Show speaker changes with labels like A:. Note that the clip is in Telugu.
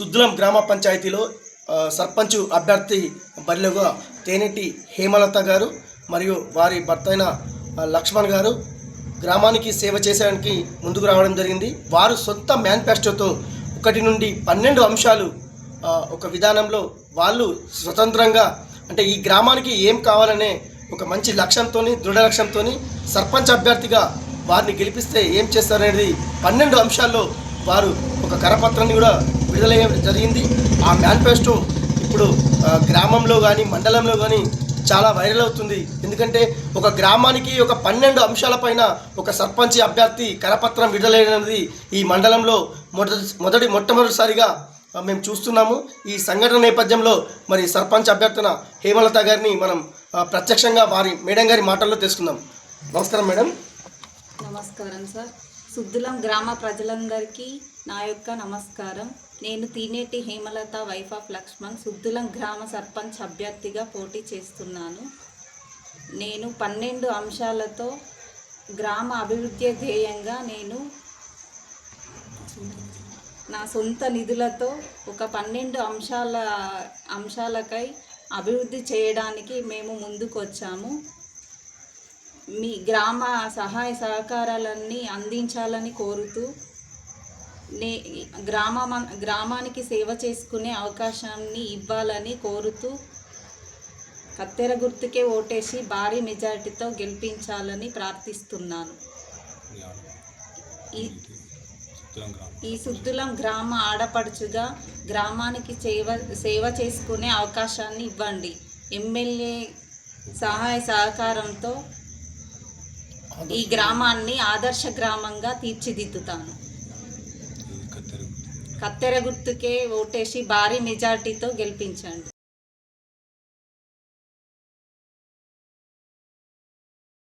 A: సుద్దులం గ్రామ పంచాయతీలో సర్పంచు సర్పంచ్ అభ్యర్థి బరిలోగా తేనెటి హేమలత గారు మరియు వారి భర్త అయిన లక్ష్మణ్ గారు గ్రామానికి సేవ చేసేదానికి ముందుకు రావడం జరిగింది. వారు సొంత మేనిఫెస్టోతో ఒకటి నుండి పన్నెండు అంశాలు ఒక విధానంలో వాళ్ళు స్వతంత్రంగా అంటే ఈ గ్రామానికి ఏం కావాలనే ఒక మంచి లక్ష్యంతో దృఢ లక్ష్యంతో సర్పంచ్ అభ్యర్థిగా వారిని గెలిపిస్తే ఏం చేస్తారనేది పన్నెండు అంశాల్లో వారు ఒక కరపత్రాన్ని కూడా విడుదల జరిగింది. ఆ మేనిఫెస్టో ఇప్పుడు గ్రామంలో కానీ మండలంలో కానీ చాలా వైరల్ అవుతుంది. ఎందుకంటే ఒక గ్రామానికి ఒక పన్నెండు అంశాలపైన ఒక సర్పంచ్ అభ్యర్థి కరపత్రం విడుదలైనది ఈ మండలంలో మొదటి మొదటి మొట్టమొదటిసారిగా మేము చూస్తున్నాము. ఈ సంఘటన నేపథ్యంలో మరి సర్పంచ్ అభ్యర్థన హేమలత గారిని మనం ప్రత్యక్షంగా వారి మేడం గారి మాటల్లో తెలుసుకుందాం. నమస్కారం మేడం.
B: నమస్కారం సార్. సుద్దులం గ్రామ ప్రజలందరికీ నా యొక్క నమస్కారం. నేను తీనేటి హేమలత వైఫ్ ఆఫ్ లక్ష్మణ్ సుద్దులం గ్రామ సర్పంచ్ అభ్యర్థిగా పోటీ చేస్తున్నాను. నేను పన్నెండు అంశాలతో గ్రామ అభివృద్ధి ధ్యేయంగా నేను నా సొంత నిధులతో ఒక పన్నెండు అంశాల అంశాలకై అభివృద్ధి చేయడానికి మేము ముందుకు వచ్చాము మీ గ్రామ సహాయ సహకారాలన్నీ అందించాలని కోరుతూ నే గ్రామ గ్రామానికి సేవ చేసుకునే అవకాశాన్ని ఇవ్వాలని కోరుతూ కత్తెర గుర్తుకే ఓటేసి భారీ మెజార్టీతో గెలిపించాలని ప్రార్థిస్తున్నాను. ఈ ఈ సుద్దులం గ్రామ ఆడపడుచుగా గ్రామానికి సేవ సేవ చేసుకునే అవకాశాన్ని ఇవ్వండి. ఎమ్మెల్యే సహాయ సహకారంతో ఈ గ్రామాన్ని ఆదర్శ గ్రామంగా తీర్చిదిద్దుతాను. కత్తెర గుర్తుకే ఓటేసి భారీ మెజార్టీతో గెలిపించండి.